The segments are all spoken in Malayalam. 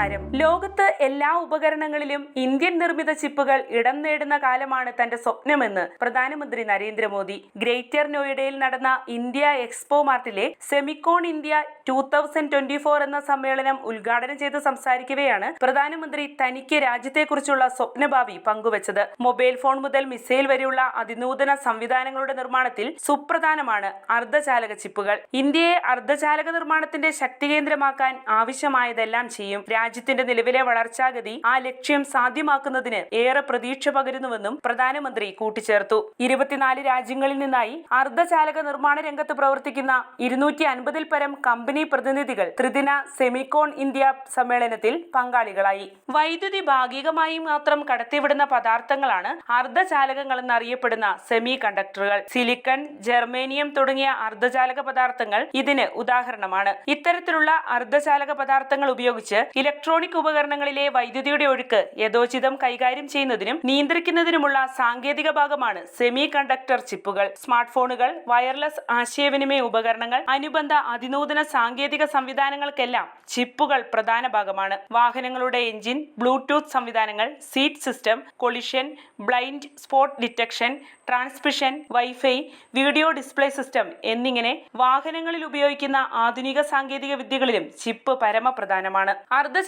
നമസ്കാരം ലോകത്ത് എല്ലാ ഉപകരണങ്ങളിലും ഇന്ത്യൻ നിർമ്മിത ചിപ്പുകൾ ഇടം നേടുന്ന കാലമാണ് തന്റെ സ്വപ്നമെന്ന് പ്രധാനമന്ത്രി നരേന്ദ്രമോദി. ഗ്രേറ്റർ നോയിഡയിൽ നടന്ന ഇന്ത്യ എക്സ്പോ മാർട്ടിലെ Semicon India two thousand twenty four എന്ന സമ്മേളനം ഉദ്ഘാടനം ചെയ്ത് സംസാരിക്കവെയാണ് പ്രധാനമന്ത്രി തനിക്ക് രാജ്യത്തെക്കുറിച്ചുള്ള സ്വപ്നഭാവി പങ്കുവച്ചത്. മൊബൈൽ ഫോൺ മുതൽ മിസൈൽ വരെയുള്ള അതിനൂതന സംവിധാനങ്ങളുടെ നിർമ്മാണത്തിൽ സുപ്രധാനമാണ് അർദ്ധചാലക ചിപ്പുകൾ. ഇന്ത്യയെ അർദ്ധചാലക നിർമ്മാണത്തിന്റെ ശക്തി കേന്ദ്രമാക്കാൻ ആവശ്യമായതെല്ലാം ചെയ്യും രാജ്യത്തിന്റെ നിലവിലെ വളർച്ചാഗതി ആ ലക്ഷ്യം സാധ്യമാക്കുന്നതിന് ഏറെ പ്രതീക്ഷ പകരുന്നുവെന്നും പ്രധാനമന്ത്രി കൂട്ടിച്ചേർത്തു. ഇരുപത്തിനാല് രാജ്യങ്ങളിൽ നിന്നായി അർദ്ധചാലക നിർമ്മാണ രംഗത്ത് പ്രവർത്തിക്കുന്ന ഇരുന്നൂറ്റി അൻപതിൽ പരം കമ്പനി പ്രതിനിധികൾ ത്രിദിന സെമിക്കോൺ ഇന്ത്യ സമ്മേളനത്തിൽ പങ്കാളികളായി. വൈദ്യുതി ഭാഗികമായി മാത്രം കടത്തിവിടുന്ന പദാർത്ഥങ്ങളാണ് അർദ്ധചാലകങ്ങൾ എന്നറിയപ്പെടുന്ന സെമി കണ്ടക്ടറുകൾ സിലിക്കൺ ജർമേനിയം തുടങ്ങിയ അർദ്ധചാലക പദാർത്ഥങ്ങൾ ഇതിന് ഉദാഹരണമാണ്. ഇത്തരത്തിലുള്ള അർദ്ധചാലക പദാർത്ഥങ്ങൾ ഉപയോഗിച്ച് ഇലക്ട്രോണിക് ഉപകരണങ്ങളിലെ വൈദ്യുതിയുടെ ഒഴുക്ക് യഥോചിതം കൈകാര്യം ചെയ്യുന്നതിനും നിയന്ത്രിക്കുന്നതിനുമുള്ള സാങ്കേതിക ഭാഗമാണ് സെമി കണ്ടക്ടർ ചിപ്പുകൾ. സ്മാർട്ട് ഫോണുകൾ വയർലെസ് ആശയവിനിമയ ഉപകരണങ്ങൾ അനുബന്ധ അതിനൂതന സാങ്കേതിക സംവിധാനങ്ങൾക്കെല്ലാം ചിപ്പുകൾ പ്രധാന ഭാഗമാണ്. വാഹനങ്ങളുടെ എഞ്ചിൻ ബ്ലൂടൂത്ത് സംവിധാനങ്ങൾ seat system collision blind spot detection transmission WiFi video display system എന്നിങ്ങനെ വാഹനങ്ങളിൽ ഉപയോഗിക്കുന്ന ആധുനിക സാങ്കേതിക വിദ്യകളിലും ചിപ്പ് പരമപ്രധാനമാണ്.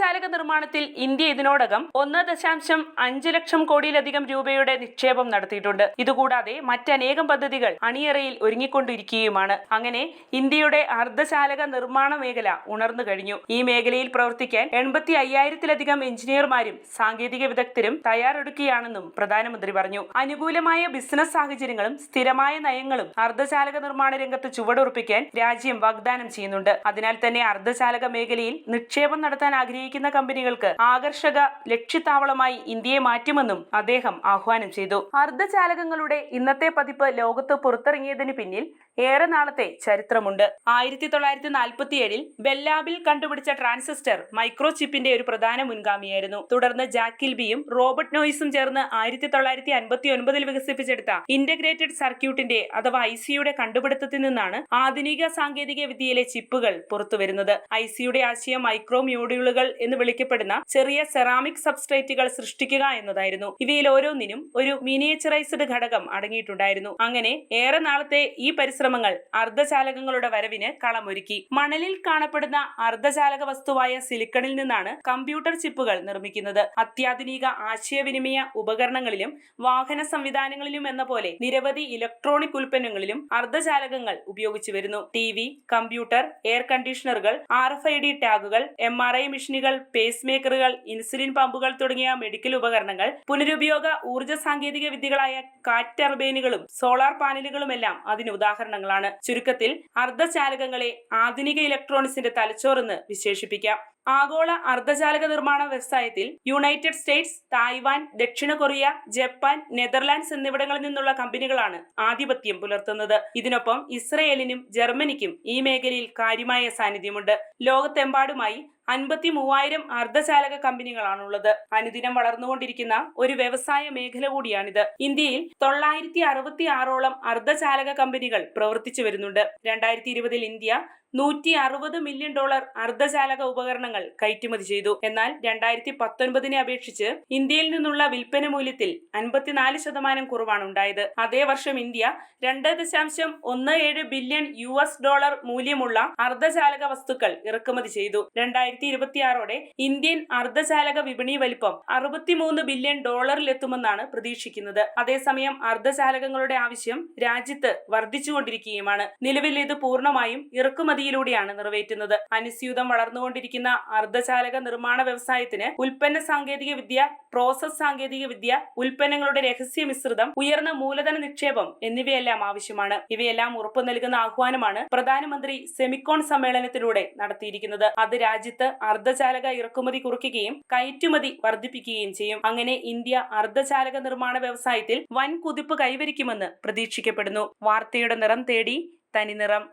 അർദ്ധചാലക നിർമ്മാണത്തിൽ ഇന്ത്യ ഇതിനോടകം ഒന്ന് ദശാംശം അഞ്ച് ലക്ഷം കോടിയിലധികം രൂപയുടെ നിക്ഷേപം നടത്തിയിട്ടുണ്ട്. ഇതുകൂടാതെ മറ്റനേകം പദ്ധതികൾ അണിയറയിൽ ഒരുങ്ങിക്കൊണ്ടിരിക്കുകയുമാണ്. അങ്ങനെ ഇന്ത്യയുടെ അർദ്ധചാലക നിർമ്മാണ മേഖല ഉണർന്നു കഴിഞ്ഞു. ഈ മേഖലയിൽ പ്രവർത്തിക്കാൻ എൺപത്തി അയ്യായിരത്തിലധികം എഞ്ചിനീയർമാരും സാങ്കേതിക വിദഗ്ധരും തയ്യാറെടുക്കുകയാണെന്നും പ്രധാനമന്ത്രി പറഞ്ഞു. അനുകൂലമായ ബിസിനസ് സാഹചര്യങ്ങളും സ്ഥിരമായ നയങ്ങളും അർദ്ധചാലക നിർമ്മാണ രംഗത്ത് ചുവടുറപ്പിക്കാൻ രാജ്യം വാഗ്ദാനം ചെയ്യുന്നുണ്ട്. അതിനാൽ തന്നെ അർദ്ധചാലക മേഖലയിൽ നിക്ഷേപം നടത്താൻ ആഗ്രഹിക്കുന്ന കമ്പനികൾക്ക് ആകർഷക ലക്ഷ്യത്താവളമായി ഇന്ത്യയെ മാറ്റുമെന്നും അദ്ദേഹം ആഹ്വാനം ചെയ്തു. അർദ്ധചാലകങ്ങളുടെ ഇന്നത്തെ പതിപ്പ് ലോകത്ത് പുറത്തിറങ്ങിയതിന് പിന്നിൽ ഏറെ നാളത്തെ ചരിത്രമുണ്ട്. ആയിരത്തി തൊള്ളായിരത്തി നാൽപ്പത്തി ഏഴിൽ ബെല്ലാബിൽ കണ്ടുപിടിച്ച ട്രാൻസിസ്റ്റർ മൈക്രോ ചിപ്പിന്റെ ഒരു പ്രധാന മുൻഗാമിയായിരുന്നു. തുടർന്ന് ജാക്കിൽബിയും റോബർട്ട് നോയിസും ചേർന്ന് ആയിരത്തി തൊള്ളായിരത്തി അൻപത്തി ഒൻപതിൽ വികസിപ്പിച്ചെടുത്ത ഇന്റഗ്രേറ്റഡ് സർക്യൂട്ടിന്റെ അഥവാ ഐ സിയുടെ കണ്ടുപിടുത്തത്തിൽ നിന്നാണ് ആധുനിക സാങ്കേതിക വിദ്യയിലെ ചിപ്പുകൾ പുറത്തുവരുന്നത്. ഐ സിയുടെ ആശയം മൈക്രോ മ്യൂഡ്യൂളുകൾ എന്ന് വിളിക്കപ്പെടുന്ന ചെറിയ സെറാമിക് സബ്സ്ട്രേറ്റുകൾ സൃഷ്ടിക്കുക എന്നതായിരുന്നു. ഇവയിൽ ഓരോന്നിനും ഒരു മിനിയേച്ചറൈസ്ഡ് ഘടകം അടങ്ങിയിട്ടുണ്ടായിരുന്നു. അങ്ങനെ ഏറെ നാളത്തെ ഈ പരിശ്രമങ്ങൾ അർദ്ധചാലകങ്ങളുടെ വരവിന് കളമൊരുക്കി. മണലിൽ കാണപ്പെടുന്ന അർദ്ധചാലക വസ്തുവായ സിലിക്കണിൽ നിന്നാണ് കമ്പ്യൂട്ടർ ചിപ്പുകൾ നിർമ്മിക്കുന്നത്. അത്യാധുനിക ആശയവിനിമയ ഉപകരണങ്ങളിലും വാഹന സംവിധാനങ്ങളിലും എന്ന പോലെ നിരവധി ഇലക്ട്രോണിക് ഉൽപ്പന്നങ്ങളിലും അർദ്ധചാലകങ്ങൾ ഉപയോഗിച്ചു വരുന്നു. ടി വി കമ്പ്യൂട്ടർ എയർ കണ്ടീഷണറുകൾ ആർ എഫ് ഐ ഡി ടാഗുകൾ എം ആർ ഐ മെഷീനുകൾ പേസ് മേക്കറുകൾ ഇൻസുലിൻ പമ്പുകൾ തുടങ്ങിയ മെഡിക്കൽ ഉപകരണങ്ങൾ പുനരുപയോഗ ഊർജ സാങ്കേതിക വിദ്യകളായ കാറ്റ് ടർബൈനുകളും സോളാർ പാനലുകളുമെല്ലാം അതിന് ഉദാഹരണങ്ങളാണ്. ചുരുക്കത്തിൽ അർദ്ധചാലകങ്ങളെ ആധുനിക ഇലക്ട്രോണിക്സിന്റെ തലച്ചോറെന്ന് വിശേഷിപ്പിക്കാം. ആഗോള അർദ്ധചാലക നിർമ്മാണ വ്യവസായത്തിൽ യുണൈറ്റഡ് സ്റ്റേറ്റ്സ് തായ്വാൻ ദക്ഷിണ കൊറിയ ജപ്പാൻ നെതർലാൻഡ്സ് എന്നിവിടങ്ങളിൽ നിന്നുള്ള കമ്പനികളാണ് ആധിപത്യം പുലർത്തുന്നത്. ഇതിനൊപ്പം ഇസ്രയേലിനും ജർമ്മനിക്കും ഈ മേഖലയിൽ കാര്യമായ സാന്നിധ്യമുണ്ട്. ലോകത്തെമ്പാടുമായി അൻപത്തി മൂവായിരം അർദ്ധചാലക കമ്പനികളാണുള്ളത്. അനുദിനം വളർന്നുകൊണ്ടിരിക്കുന്ന ഒരു വ്യവസായ മേഖല കൂടിയാണിത്. ഇന്ത്യയിൽ തൊള്ളായിരത്തി അറുപത്തി ആറോളം അർദ്ധചാലക കമ്പനികൾ പ്രവർത്തിച്ചു വരുന്നുണ്ട് രണ്ടായിരത്തി ഇരുപതിൽ ഇന്ത്യ നൂറ്റി അറുപത് മില്യൺ ഡോളർ അർദ്ധചാലക ഉപകരണങ്ങൾ കയറ്റുമതി ചെയ്തു. എന്നാൽ രണ്ടായിരത്തി പത്തൊൻപതിനെ അപേക്ഷിച്ച് ഇന്ത്യയിൽ നിന്നുള്ള വിൽപ്പന മൂല്യത്തിൽ അൻപത്തിനാല് ശതമാനം കുറവാണ് ഉണ്ടായത്. അതേ വർഷം ഇന്ത്യ രണ്ട് ദശാംശം ഒന്ന് ഏഴ് ബില്യൺ യു എസ് ഡോളർ മൂല്യമുള്ള അർദ്ധചാലക വസ്തുക്കൾ ഇറക്കുമതി ചെയ്തു. രണ്ടായിരത്തി ഇരുപത്തിയാറോടെ ഇന്ത്യൻ അർദ്ധചാലക വിപണി വലിപ്പം അറുപത്തിമൂന്ന് ബില്യൺ ഡോളറിലെത്തുമെന്നാണ് പ്രതീക്ഷിക്കുന്നത്. അതേസമയം അർദ്ധചാലകങ്ങളുടെ ആവശ്യം രാജ്യത്ത് വർദ്ധിച്ചുകൊണ്ടിരിക്കുകയുമാണ്. നിലവിൽ ഇത് പൂർണമായും ഇറക്കുമതി പദ്ധതിയിലൂടെയാണ് നിറവേറ്റുന്നത്. അനുസ്യൂതം വളർന്നുകൊണ്ടിരിക്കുന്ന അർദ്ധചാലക നിർമ്മാണ വ്യവസായത്തിന് ഉൽപ്പന്ന സാങ്കേതിക വിദ്യ പ്രോസസ് സാങ്കേതിക വിദ്യ ഉൽപ്പന്നങ്ങളുടെ രഹസ്യ മിശ്രിതം ഉയർന്ന മൂലധന നിക്ഷേപം എന്നിവയെല്ലാം ആവശ്യമാണ്. ഇവയെല്ലാം ഉറപ്പു നൽകുന്ന ആഹ്വാനമാണ് പ്രധാനമന്ത്രി സെമിക്കോൺ സമ്മേളനത്തിലൂടെ നടത്തിയിരിക്കുന്നത്. അത് രാജ്യത്ത് അർദ്ധചാലക ഇറക്കുമതി കുറയ്ക്കുകയും കയറ്റുമതി വർദ്ധിപ്പിക്കുകയും ചെയ്യും. അങ്ങനെ ഇന്ത്യ അർദ്ധചാലക നിർമ്മാണ വ്യവസായത്തിൽ വൻ കുതിപ്പ് കൈവരിക്കുമെന്ന് പ്രതീക്ഷിക്കപ്പെടുന്നു. വാർത്തയുടെ നിറം തേടി തനിനിറം